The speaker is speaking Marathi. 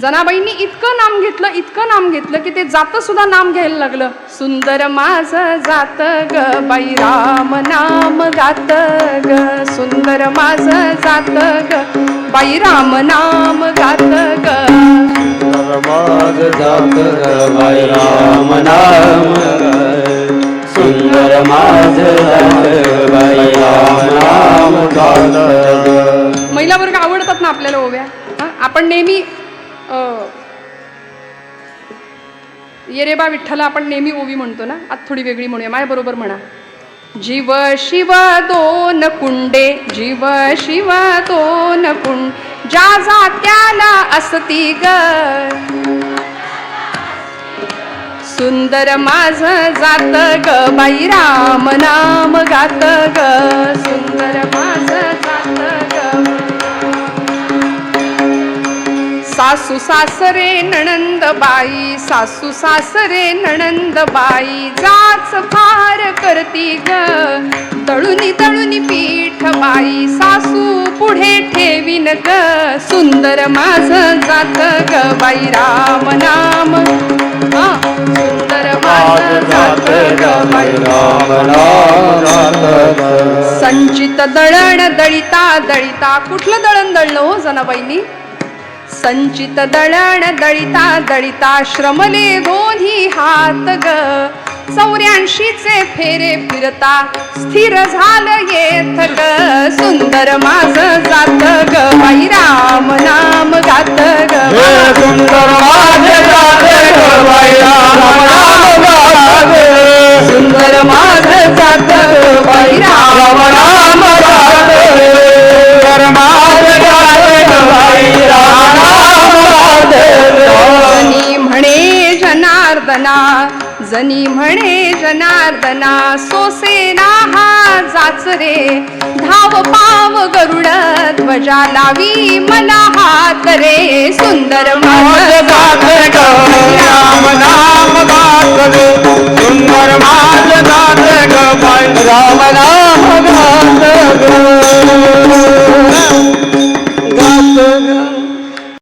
जनाबाईंनी इतकं नाम घेतलं इतकं नाम घेतलं की ते जातं सुद्धा नाम घ्यायला लागलं. सुंदर माझ जात ग बाई राम नाम गात ग. सुंदर माझ जात ग बाई राम नाम गात ग. माझ जात बाई राम नाम सुंदर माझ बाई राम नाम गात महिला वर्ग आवडतात ना आपल्याला ओव्या? हं? आपण नेहमी ये रे बा विठ्ठला आपण नेहमी ओवी म्हणतो ना? आज थोडी वेगळी म्हणूया. माय बरोबर म्हणा. जीव शिव दोन कुंडे जीव शिव दोन कुंड ज्या जात्याला असती ग. सुंदर माझ जात ग बाई राम नाम गात ग. सुंदर माझ सासू सासरे नणंद बाई सासू सासरे नणंद बाई जाच फार करती ग. दळुनी दळुनी पीठ बाई सासू पुढे ठेवीन ग. सुंदर माझ जात ग बाई राम नाम. सुंदर माझ जात ग बाई राम नाम संचित दळण दळिता दळिता कुठलं दळण दळलं हो जनाबाईंनी? संचित दळण दळिता दळिता श्रमले दोन्ही हात ग. चौऱ्याऐंशीचे फेरे फिरता स्थिर झालं येथ ग सुंदर माझ जात ग बाई राम नाम गात ग. जनार्दना जनी म्हणे जनार्दना सोसेना हा जाच रे. धाव पाव गरुड ध्वजा लावी मला हात रे. सुंदर राम नाम गात